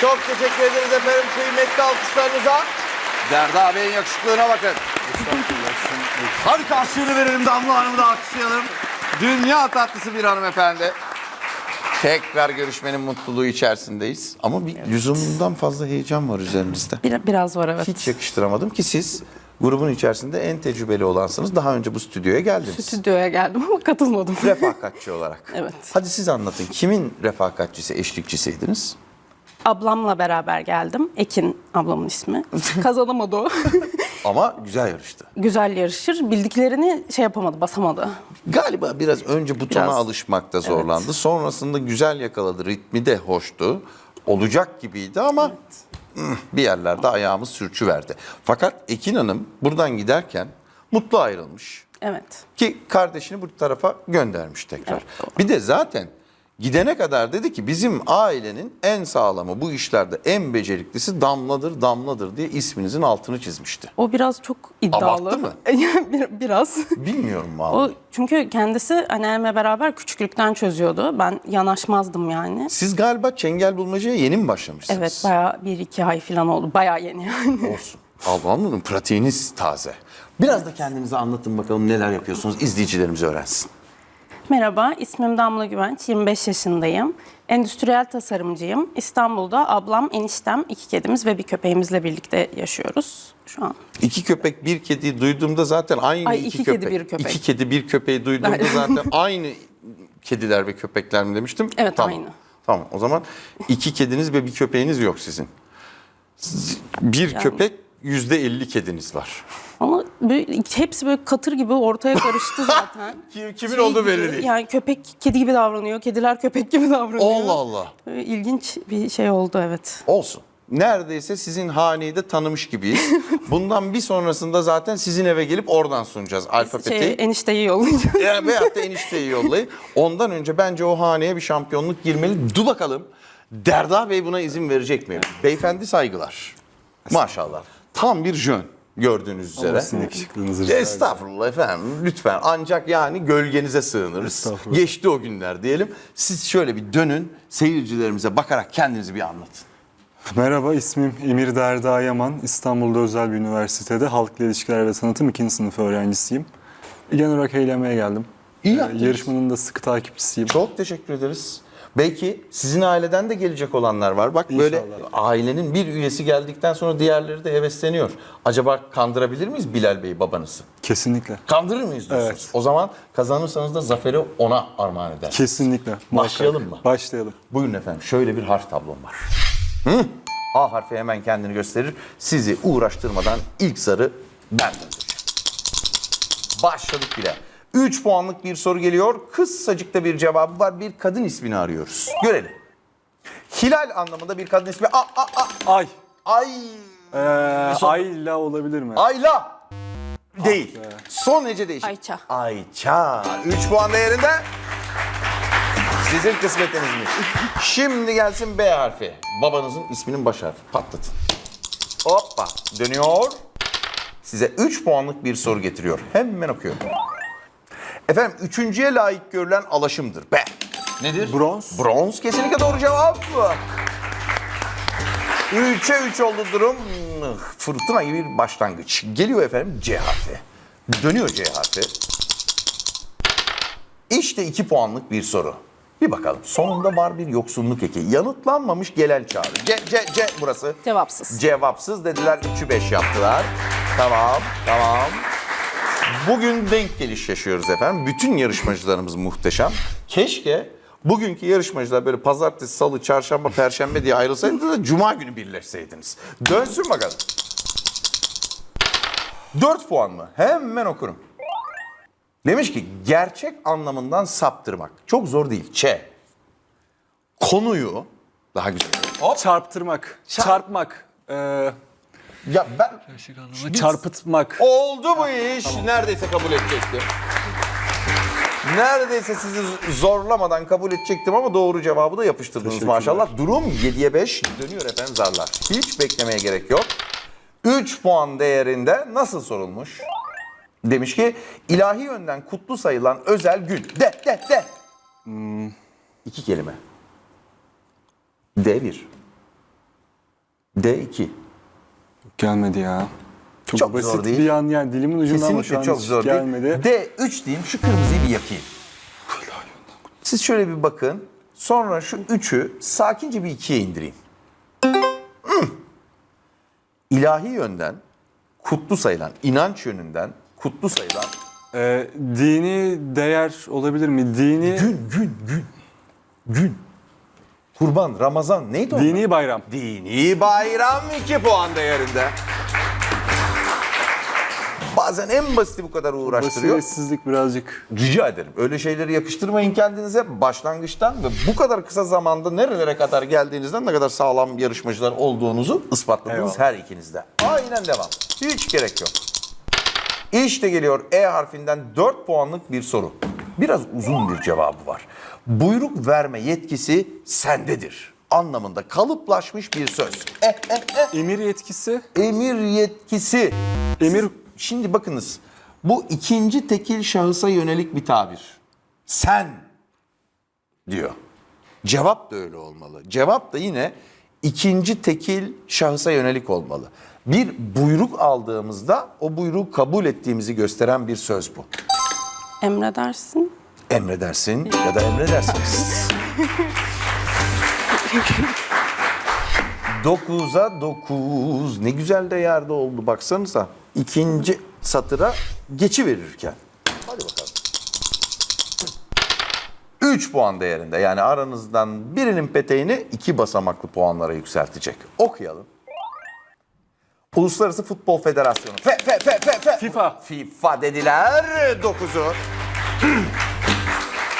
Çok teşekkür ederiz efendim kıymetli alkışlarınıza. Derda Bey'in yakışıklığına bakın. Harika alkışını verelim Damla Hanım'ı da alkışlayalım. Dünya tatlısı bir hanımefendi. Tekrar görüşmenin mutluluğu içerisindeyiz. Ama bir lüzumundan fazla heyecan var üzerinizde. Bir- biraz var evet. Hiç yakıştıramadım ki siz grubun içerisinde en tecrübeli olansınız. Daha önce bu stüdyoya geldiniz. Stüdyoya geldim ama katılmadım. Refakatçi olarak. Evet. Hadi siz anlatın. Kimin refakatçisi, eşlikçisiydiniz? Ablamla beraber geldim. Ekin ablamın ismi. Kazanamadı o. Ama güzel yarıştı. Güzel yarışır. Bildiklerini şey yapamadı, basamadı. Galiba biraz önce butona Biraz. alışmakta zorlandı. Sonrasında güzel yakaladı. Ritmi de hoştu. Olacak gibiydi ama hmm, bir yerlerde ayağımız sürçüverdi. Fakat Ekin Hanım buradan giderken mutlu ayrılmış. Evet. Ki kardeşini bu tarafa göndermiş tekrar. Evet, doğru. bir de zaten gidene kadar dedi ki bizim ailenin en sağlamı bu işlerde en beceriklisi Damla'dır, Damla'dır diye isminizin altını çizmişti. O biraz çok iddialı. Abarttı mı? Bir- biraz. Bilmiyorum vallahi. O çünkü kendisi annemle beraber küçüklükten çözüyordu. Ben yanaşmazdım yani. Siz galiba çengel bulmacaya yeni mi başlamışsınız? Evet bayağı bir iki ay falan oldu. Bayağı yeni yani. Olsun. Almanlı'nın pratiğiniz taze. Biraz da kendinize anlatın bakalım neler yapıyorsunuz. izleyicilerimiz öğrensin. Merhaba, ismim Damla Güvenç, 25 yaşındayım. Endüstriyel tasarımcıyım. İstanbul'da ablam, eniştem, iki kedimiz ve bir köpeğimizle birlikte yaşıyoruz şu an. İki köpek bir kedi duyduğumda zaten aynı Ay, iki, iki köpek. kedi, bir köpek. İki kedi bir köpeği duyduğumda zaten aynı kediler ve köpekler mi demiştim? Evet, tamam. aynı. Tamam o zaman iki kediniz ve bir köpeğiniz yok sizin. Siz- Bir köpek yüzde elli kediniz var. Ama böyle, hepsi böyle katır gibi ortaya karıştı zaten. Kim- kimin Şey olduğu belli değil. Yani köpek kedi gibi davranıyor, kediler köpek gibi davranıyor. Allah Allah. Böyle ilginç bir şey oldu evet. Olsun. Neredeyse sizin haneyi de tanımış gibiyiz. Bundan bir sonrasında zaten sizin eve gelip oradan sunacağız alfabeti. Şey, enişteyi yollayacağım. Yani veyahut da enişteyi yollayın. Ondan önce bence o haneye bir şampiyonluk girmeli. Dur bakalım. Derda Bey buna izin verecek mi? Beyefendi saygılar. Maşallah. Tam bir jön gördüğünüz üzere. Allah sizin yakışıklığınızı Estağfurullah efendim lütfen ancak yani gölgenize sığınırız. Geçti o günler diyelim. Siz şöyle bir dönün seyircilerimize bakarak kendinizi bir anlatın. Merhaba, ismim Emir Derda Yaman. İstanbul'da özel bir üniversitede halkla ilişkiler ve sanatım ikinci sınıf öğrencisiyim. Genel olarak eğlenmeye geldim. İyi Ee, yaptınız. Yarışmanın da sıkı takipçisiyim. Çok teşekkür ederiz. Belki sizin aileden de gelecek olanlar var. Bak böyle İnşallah. ailenin bir üyesi geldikten sonra diğerleri de hevesleniyor. Acaba kandırabilir miyiz Bilal Bey babanızı? Kesinlikle. Kandırır mıyız diyorsunuz? Evet. O zaman kazanırsanız da zaferi ona armağan eder. Kesinlikle. Başlayalım mı? Başlayalım. Buyurun efendim şöyle bir harf tablom var. Hı? A harfi hemen kendini gösterir. Sizi uğraştırmadan ilk zarı ben. Başladık bile. 3 puanlık bir soru geliyor. Kısacık da bir cevabı var. Bir kadın ismini arıyoruz. Görelim. Hilal anlamında bir kadın ismi. A, a, a, Ay. ay. Ee, Ayla olabilir mi? Ayla. Değil. Son hece değişik. Ayça. Ayça. 3 puan değerinde. Sizin kısmetinizmiş. Şimdi gelsin B harfi. Babanızın isminin baş harfi. Patlatın. Hoppa. Dönüyor. Size 3 puanlık bir soru getiriyor. Hemen okuyorum. Efendim üçüncüye layık görülen alaşımdır. B. Nedir? Bronz. Bronz kesinlikle doğru cevap. 3'e 3 oldu durum. Fırtına gibi bir başlangıç. Geliyor efendim C harfi. Dönüyor C harfi. İşte 2 puanlık bir soru. Bir bakalım. Sonunda var bir yoksunluk eki. Yanıtlanmamış gelen çağrı. C, C, C burası. Cevapsız. Cevapsız dediler. 3'ü 5 yaptılar. Tamam, tamam. Bugün denk geliş yaşıyoruz efendim. Bütün yarışmacılarımız muhteşem. Keşke bugünkü yarışmacılar böyle pazartesi, salı, çarşamba, perşembe diye ayrılsaydı da cuma günü birleşseydiniz. Dönsün bakalım. 4 puan mı? Hemen okurum. Demiş ki gerçek anlamından saptırmak. Çok zor değil. Ç. Konuyu daha güzel. Çarptırmak. Çarp- Çarpmak. Ee, Ya ben çarpıtmak. Oldu bu iş. Neredeyse kabul edecektim. Neredeyse sizi zorlamadan kabul edecektim ama doğru cevabı da yapıştırdınız maşallah. Durum 7'ye 5 dönüyor efendim zarlar. Hiç beklemeye gerek yok. 3 puan değerinde nasıl sorulmuş? Demiş ki ilahi yönden kutlu sayılan özel gün. De de de. İki kelime. D1. D2. Gelmedi ya. Çok, Çok basit zor değil. bir an yani dilimin ucunda ama şu Kesinlikle an çok hiç zor gelmedi. değil. D3 diyeyim şu kırmızıyı bir yakayım. Siz şöyle bir bakın. Sonra şu 3'ü sakince bir 2'ye indireyim. Hmm. İlahi yönden kutlu sayılan, inanç yönünden kutlu sayılan Ee, dini değer olabilir mi? Dini gün, gün, gün, gün. Kurban, Ramazan neydi o? dini bayram. Dini bayram 2 puan değerinde. Bazen en basiti bu kadar uğraştırıyor. Basiretsizlik birazcık. Rica ederim. Öyle şeyleri yakıştırmayın kendinize başlangıçtan ve bu kadar kısa zamanda nerelere kadar geldiğinizden ne kadar sağlam yarışmacılar olduğunuzu ispatladınız Eyvallah. her ikinizde. Aynen devam. Hiç gerek yok. İşte geliyor E harfinden 4 puanlık bir soru. Biraz uzun bir cevabı var. Buyruk verme yetkisi sendedir. Anlamında kalıplaşmış bir söz. Eh, eh, eh. Emir yetkisi. Emir yetkisi. Emir- Siz- şimdi bakınız. Bu ikinci tekil şahısa yönelik bir tabir. Sen diyor. Cevap da öyle olmalı. Cevap da yine ikinci tekil şahısa yönelik olmalı. Bir buyruk aldığımızda o buyruğu kabul ettiğimizi gösteren bir söz bu. Emredersin. Emredersin ya da emredersiniz. 9'a 9. Ne güzel de yerde oldu baksanıza. İkinci satıra geçi verirken. Hadi bakalım. 3 puan değerinde yani aranızdan birinin peteğini iki basamaklı puanlara yükseltecek. Okuyalım. Uluslararası Futbol Federasyonu. Fe, fe, fe, fe, fe. FIFA. FIFA dediler 9'u.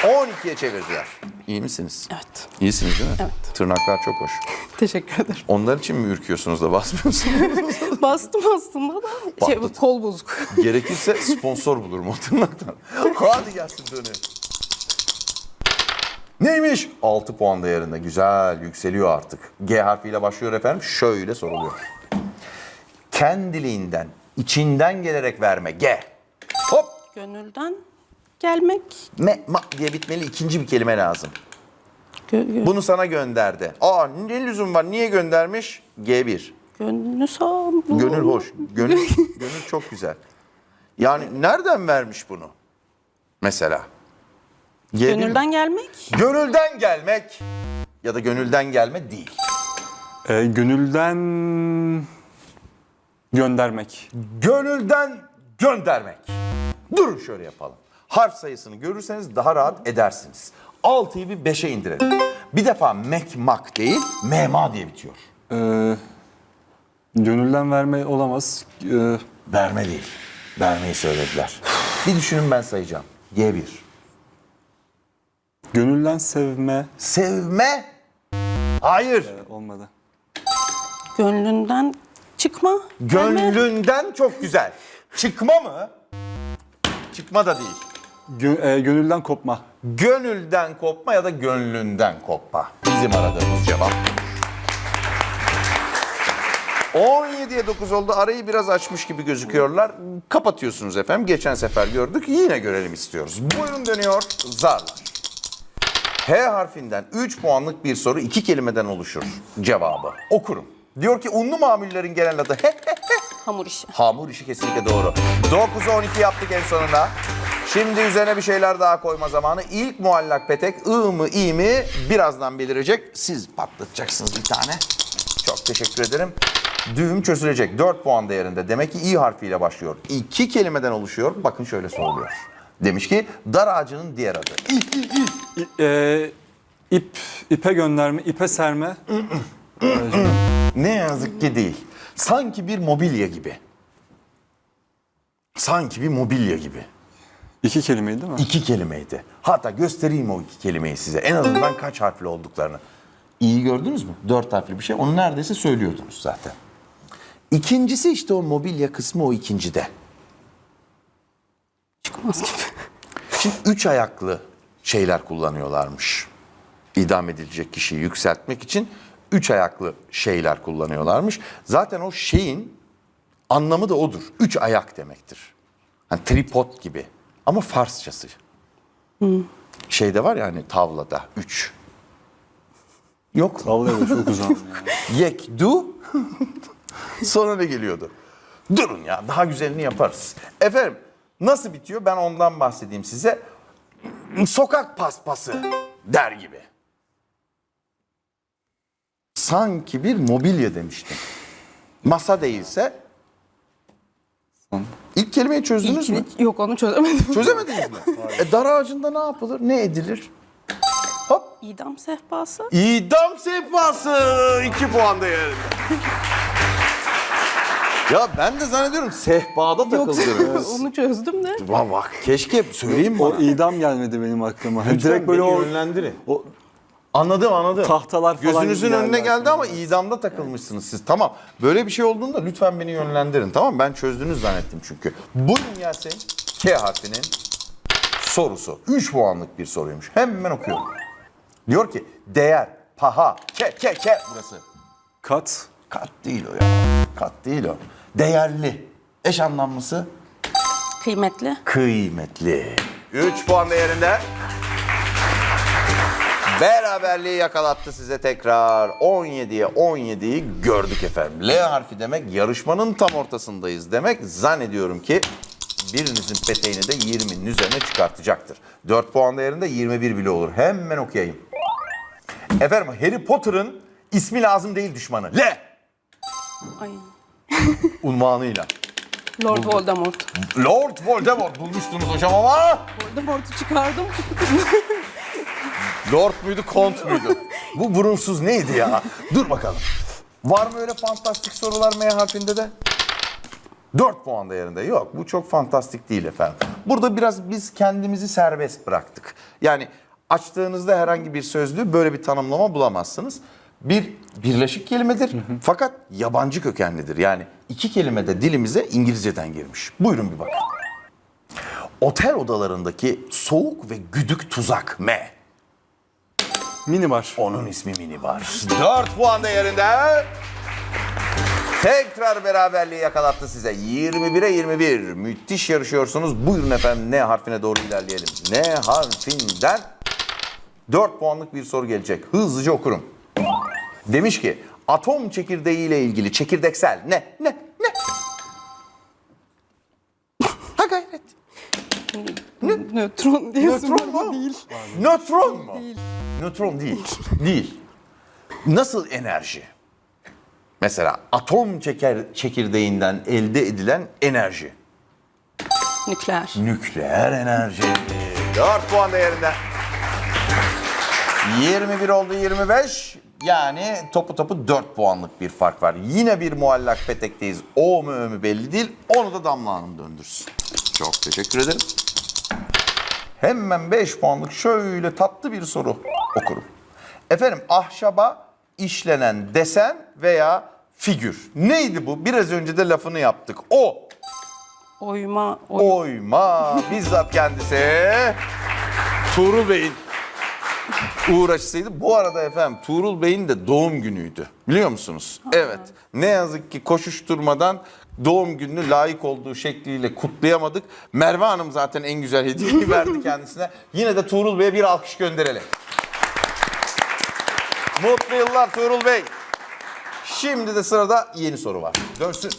12'ye çevirdiler. İyi misiniz? Evet. İyisiniz değil mi? Evet. Tırnaklar çok hoş. Teşekkür ederim. Onlar için mi ürküyorsunuz da basmıyorsunuz? Bastım aslında da şey, Patladı. kol bozuk. Gerekirse sponsor bulurum o tırnaktan. Hadi gelsin dönüyor. Neymiş? 6 puan değerinde. Güzel yükseliyor artık. G harfiyle başlıyor efendim. Şöyle soruluyor. Kendiliğinden, içinden gelerek verme. G. Hop. Gönülden gelmek. Me, ma diye bitmeli ikinci bir kelime lazım. Gö, gö, Bunu sana gönderdi. Aa ne lüzum var? Niye göndermiş? G1. gönlünü sağ Gönül hoş. Gönül, gönül çok güzel. Yani nereden vermiş bunu? Mesela. G1 mi? Gönülden gelmek. Gönülden gelmek ya da gönülden gelme değil. Ee, gönülden göndermek. Gönülden göndermek. Durun şöyle yapalım. Harf sayısını görürseniz daha rahat edersiniz. 6'yı bir 5'e indirelim. Bir defa mek mak değil, mema diye bitiyor. Ee, gönülden verme olamaz. Ee, Verme değil. Vermeyi söylediler. bir düşünün ben sayacağım. G1. gönülden sevme Sevme. Hayır. Ee, olmadı. Gönlünden çıkma. Gönlünden çok güzel. Çıkma mı? Çıkma da değil. Gö- e, gönülden kopma. Gönülden kopma ya da gönlünden kopma. Bizim aradığımız cevap. 17'ye 9 oldu. Arayı biraz açmış gibi gözüküyorlar. Kapatıyorsunuz efendim. Geçen sefer gördük. Yine görelim istiyoruz. Buyurun dönüyor. Zarlar. H harfinden 3 puanlık bir soru iki kelimeden oluşur. Cevabı. Okurum. Diyor ki unlu mamullerin genel adı he he Hamur işi. Hamur işi kesinlikle doğru. 9'a 12 yaptık en sonunda. Şimdi üzerine bir şeyler daha koyma zamanı. İlk muallak petek I mı i mi birazdan belirecek. Siz patlatacaksınız bir tane. Çok teşekkür ederim. Düğüm çözülecek. 4 puan değerinde. Demek ki i harfiyle başlıyor. İki kelimeden oluşuyor. Bakın şöyle soruluyor. Demiş ki dar ağacının diğer adı. İ, i, i. İ- e, ip, ipe gönderme, ipe serme. Ne yazık ki değil. Sanki bir mobilya gibi. Sanki bir mobilya gibi. İki kelimeydi değil mi? İki kelimeydi. Hatta göstereyim o iki kelimeyi size. En azından kaç harfli olduklarını. İyi gördünüz mü? Dört harfli bir şey. Onu neredeyse söylüyordunuz zaten. İkincisi işte o mobilya kısmı o ikincide. Çıkmaz gibi. Şimdi üç ayaklı şeyler kullanıyorlarmış. İdam edilecek kişiyi yükseltmek için üç ayaklı şeyler kullanıyorlarmış. Zaten o şeyin anlamı da odur. Üç ayak demektir. Hani tripod gibi. Ama Farsçası. Şeyde var ya hani tavlada üç. Yok. De çok ya. Yek, du. Sonra ne geliyordu? Durun ya daha güzelini yaparız. Efendim nasıl bitiyor ben ondan bahsedeyim size. Sokak paspası der gibi. Sanki bir mobilya demiştim. Masa değilse. İlk kelimeyi çözdünüz mü? İlkini, yok onu çözemedim. Çözemediniz mi? e, dar ağacında ne yapılır? Ne edilir? Hop. İdam sehpası. İdam sehpası 2 puan değerinde. ya ben de zannediyorum sehpada Yok onu çözdüm de. Bak, bak keşke söyleyeyim O bana. idam gelmedi benim aklıma. Lütfen Direkt böyle beni o, yönlendirin. o Anladım anladım. Tahtalar falan Gözünüzün önüne geldi ama idamda takılmışsınız siz. Tamam. Böyle bir şey olduğunda lütfen beni yönlendirin. Tamam mı? Ben çözdünüz zannettim çünkü. Buyurun Yasin. K harfinin sorusu. 3 puanlık bir soruymuş. Hemen okuyorum. Diyor ki değer, paha, ke, ke, ke burası. kat Kat değil o ya. Kat değil o. Değerli. Eş anlamlısı Kıymetli. kıymetli. 3 puan değerinde. Beraberliği yakalattı size tekrar. 17'ye 17'yi gördük efendim. L harfi demek yarışmanın tam ortasındayız demek. Zannediyorum ki birinizin peteğini de 20'nin üzerine çıkartacaktır. 4 puan değerinde 21 bile olur. Hemen okuyayım. Efendim Harry Potter'ın ismi lazım değil düşmanı. L. Ay. Unvanıyla. Lord Voldemort. Lord Voldemort bulmuştunuz hocam ama Voldemort'u çıkardım. Lord muydu, Kont muydu? Bu burunsuz neydi ya? Dur bakalım. Var mı öyle fantastik sorular M harfinde de? 4 puan değerinde. Yok bu çok fantastik değil efendim. Burada biraz biz kendimizi serbest bıraktık. Yani açtığınızda herhangi bir sözlüğü böyle bir tanımlama bulamazsınız. Bir birleşik kelimedir fakat yabancı kökenlidir. Yani iki kelime de dilimize İngilizceden girmiş. Buyurun bir bakın. Otel odalarındaki soğuk ve güdük tuzak M. mini bar. Onun ismi mini var. 4 puan değerinde. Tekrar beraberliği yakalattı size. 21'e 21. Müthiş yarışıyorsunuz. Buyurun efendim N harfine doğru ilerleyelim. N harfinden 4 puanlık bir soru gelecek. Hızlıca okurum. Demiş ki atom çekirdeği ile ilgili çekirdeksel ne ne Nötron diye Nötron mu? değil. Nötron mu? Değil. Nötron değil. değil. Nasıl enerji? Mesela atom çeker, çekirdeğinden elde edilen enerji. Nükleer. Nükleer enerji. 4 puan değerinde. 21 oldu 25. Yani topu topu 4 puanlık bir fark var. Yine bir muallak petekteyiz. O mu ö mü belli değil. Onu da Damla Hanım döndürsün. Çok teşekkür ederim. Hemen 5 puanlık şöyle tatlı bir soru okurum. Efendim ahşaba işlenen desen veya figür. Neydi bu? Biraz önce de lafını yaptık. O Oyma. Oy. oyma bizzat kendisi Tuğrul Bey'in uğraşısıydı. Bu arada efendim Tuğrul Bey'in de doğum günüydü. Biliyor musunuz? Evet. Ne yazık ki koşuşturmadan doğum gününü layık olduğu şekliyle kutlayamadık. Merve Hanım zaten en güzel hediyeyi verdi kendisine. Yine de Tuğrul Bey'e bir alkış gönderelim. Mutlu yıllar Tuğrul Bey. Şimdi de sırada yeni soru var. Dönsün.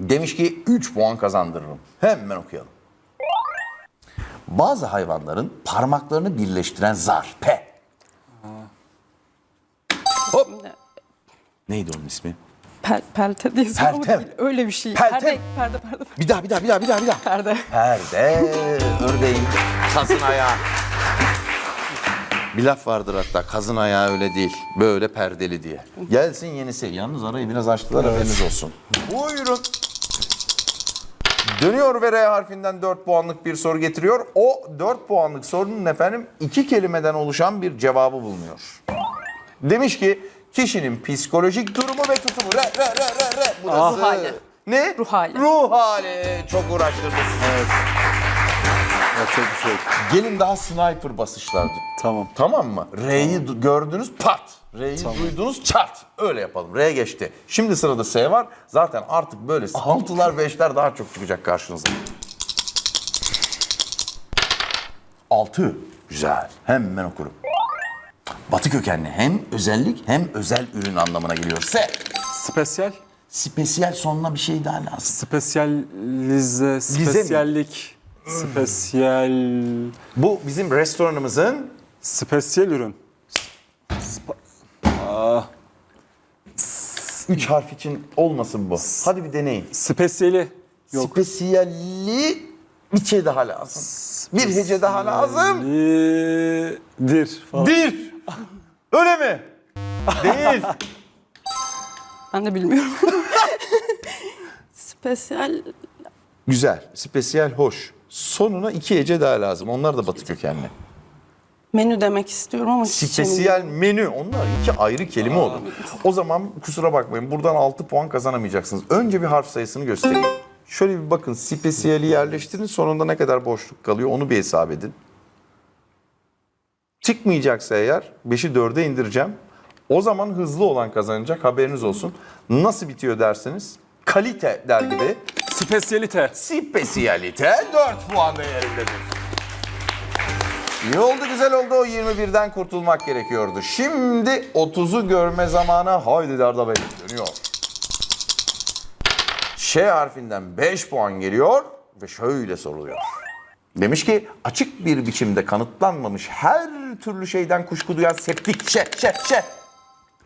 Demiş ki 3 puan kazandırırım. Hemen okuyalım. Bazı hayvanların parmaklarını birleştiren zar. P. Hop. Neydi onun ismi? Pel, pelte diye sorma Pelte mi? değil. Öyle bir şey. Pelte Perde, perde, perde, Bir daha bir daha bir daha bir daha bir daha. perde. Perde, ördeğin kazın ayağı. Bir laf vardır hatta kazın ayağı öyle değil. Böyle perdeli diye. Gelsin yenisi. Yalnız arayı biraz açtılar haberiniz olsun. Buyurun. Dönüyor ve R harfinden 4 puanlık bir soru getiriyor. O 4 puanlık sorunun efendim iki kelimeden oluşan bir cevabı bulunuyor. Demiş ki kişinin psikolojik durumu ve tutumu. Re, re, re, re, re. Burası. Ruh hali. Ne? Ruh hali. Ruh hali. Çok uğraştırdı sizi. Evet. Yapacak bir şey yok. Gelin daha sniper basışlardı. Tamam. Tamam mı? R'yi du- gördünüz pat. R'yi duydunuz çat. Öyle yapalım. R geçti. Şimdi sırada S var. Zaten artık böyle 6'lar 5'ler daha çok çıkacak karşınıza. 6. Güzel. Hemen okurum. Batı kökenli hem özellik hem özel ürün anlamına geliyor. S. Spesyal. Spesiyel sonuna bir şey daha lazım. Spesyalize. Spesyallik. Spesyal. Bu bizim restoranımızın Spesyal ürün. üç harf için olmasın bu. Hadi bir deneyin. Spesyali. Yok. Spesiyalli bir şey daha lazım. Bir hece daha lazım. Dir. Falan. Dir. Öyle mi? Değil. Ben de bilmiyorum. Spesyal Güzel. Spesiyel hoş. Sonuna iki hece daha lazım. Onlar da batı kökenli. menü demek istiyorum ama hiç emin Spesiyel menü. Onlar iki ayrı kelime olur. O zaman kusura bakmayın buradan 6 puan kazanamayacaksınız. Önce bir harf sayısını göstereyim. Şöyle bir bakın spesiyeli yerleştirin sonunda ne kadar boşluk kalıyor onu bir hesap edin. Çıkmayacaksa eğer 5'i 4'e indireceğim. O zaman hızlı olan kazanacak haberiniz olsun. Nasıl bitiyor derseniz kalite der gibi Spesyalite. spesiyalite 4 puan değerindedir. İyi oldu güzel oldu o 21'den kurtulmak gerekiyordu. Şimdi 30'u görme zamanı haydi Darda Bey dönüyor. Ş harfinden 5 puan geliyor ve şöyle soruluyor. Demiş ki açık bir biçimde kanıtlanmamış her türlü şeyden kuşku duyan septik şe şe şe.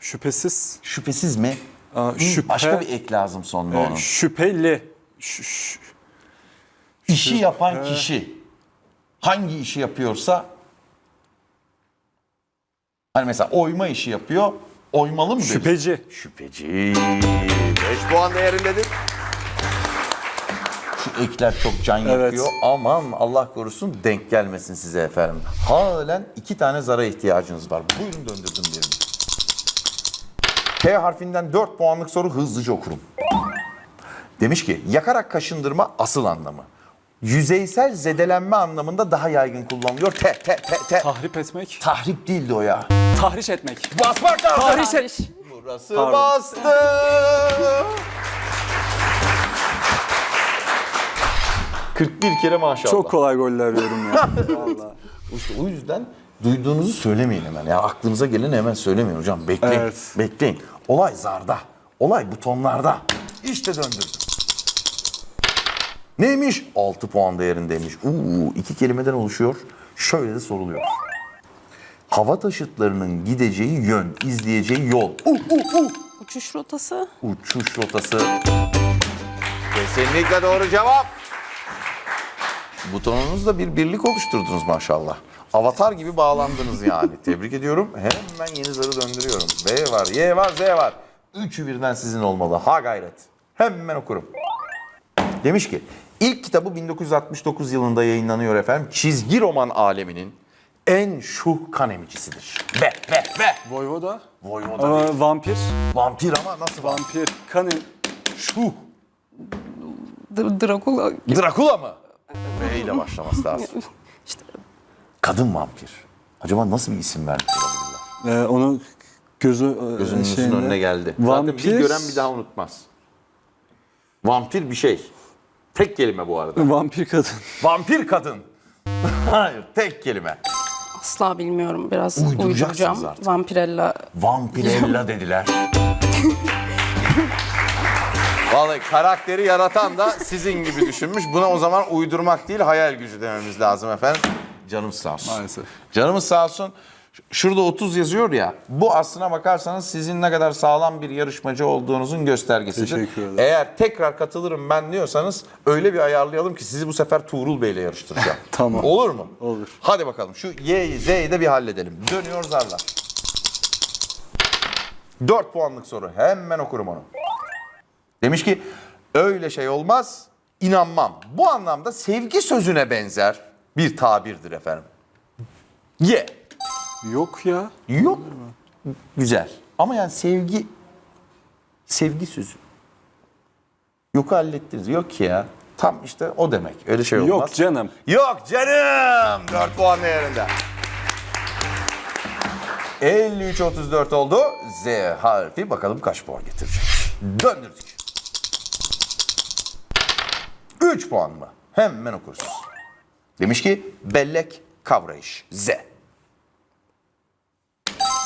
Şüphesiz. Şüphesiz mi? Aa, Hı, şüphe. Başka bir ek lazım sonuna onun. Şüpheli. Ş- ş- İşi yapan kişi hangi işi yapıyorsa hani mesela oyma işi yapıyor. Oymalı mı deriz? Şüpheci. Şüpheci. 5 puan değerindedir. Ekler çok can Evet. yakıyor. Aman Allah korusun denk gelmesin size efendim. Halen iki tane zara ihtiyacınız var. Buyurun döndürdüm birini. T harfinden 4 puanlık soru hızlıca okurum. Demiş ki yakarak kaşındırma asıl anlamı. Yüzeysel zedelenme anlamında daha yaygın kullanılıyor. T, T, T, T. Tahrip etmek. Tahrip değildi o ya. Tahriş etmek. Basmak lazım. Tahriş Tahriş. et. Burası Pardon. bastı. ...41 kere maşallah. Çok kolay goller yiyorum ya. Vallahi. İşte o yüzden duyduğunuzu söylemeyin hemen. Ya aklınıza geleni hemen söylemeyin hocam. Bekleyin. Evet. Bekleyin. Olay zarda. Olay butonlarda. İşte döndürdüm. Neymiş? 6 puan değerindeymiş. Uuu iki kelimeden oluşuyor. Şöyle de soruluyor. Hava taşıtlarının gideceği yön, izleyeceği yol. Uh, uh, uh. uçuş rotası. Uçuş rotası. Kesinlikle doğru cevap. Butonunuzla bir birlik oluşturdunuz maşallah. Avatar gibi bağlandınız yani. Tebrik ediyorum. Hemen yeni zarı döndürüyorum. B var, Y var, Z var. Üçü birden sizin olmalı. Ha gayret. Hemen okurum. Demiş ki ilk kitabı 1969 yılında yayınlanıyor efendim. Çizgi roman aleminin en şuh kan emicisidir. Be, be, be. Voyvoda. Voyvoda değil. Aa, vampir. Vampir ama nasıl vampir? Vampir. Kanin. Şuh. D- Drakula. Drakula mı? V ile başlaması lazım. İşte Kadın vampir. Acaba nasıl bir isim vermiş olabilirler? Ee, onu gözü e, Gözünüzün şeyinde- önüne geldi. Zaten Vampir. bir gören bir daha unutmaz. Vampir bir şey. Tek kelime bu arada. Vampir kadın. Vampir kadın. Hayır, tek kelime. asla bilmiyorum. Biraz uyduracağım. artık. Vampirella. Vampirella dediler. Vallahi karakteri yaratan da sizin gibi düşünmüş. Buna o zaman uydurmak değil hayal gücü dememiz lazım efendim. Canım sağ olsun. Maalesef. Canımız sağ olsun. Şurada 30 yazıyor ya. Bu aslına bakarsanız sizin ne kadar sağlam bir yarışmacı olduğunuzun göstergesidir. Teşekkür ederim. Eğer tekrar katılırım ben diyorsanız öyle bir ayarlayalım ki sizi bu sefer Tuğrul Bey'le yarıştıracağım. Tamam. Olur mu? Olur. Hadi bakalım şu Y'yi Z'yi de bir halledelim. Dönüyor zarlar. 4 puanlık soru. Hemen okurum onu. Demiş ki öyle şey olmaz inanmam. Bu anlamda sevgi sözüne benzer bir tabirdir efendim. Ye. Yok ya. Yok. Güzel. Ama yani sevgi sevgi sözü. Yok hallettiniz. Yok ki ya. Tam işte o demek. Öyle şey olmaz. Yok canım. Yok canım. 4 puan değerinde. 53-34 oldu. Z harfi bakalım kaç puan getirecek. Döndürdük. 3 puan mı? Hemen okuruz. Demiş ki bellek kavrayış. Z.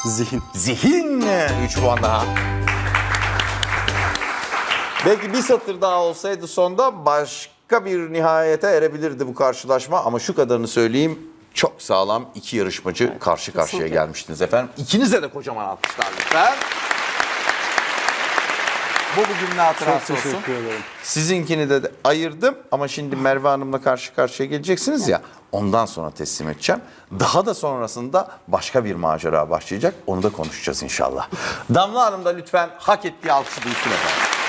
Zihin. Zihin 3 puan daha. Belki bir satır daha olsaydı sonda başka bir nihayete erebilirdi bu karşılaşma ama şu kadarını söyleyeyim. Çok sağlam iki yarışmacı karşı karşıya kesinlikle. gelmiştiniz efendim. İkinize de kocaman alkışlar lütfen. Bu bugün ne hatırası Çok olsun. teşekkür ederim. Sizinkini de ayırdım ama şimdi Merve Hanım'la karşı karşıya geleceksiniz ya. Ondan sonra teslim edeceğim. Daha da sonrasında başka bir macera başlayacak. Onu da konuşacağız inşallah. Damla Hanım da lütfen hak ettiği alkışı duysun efendim.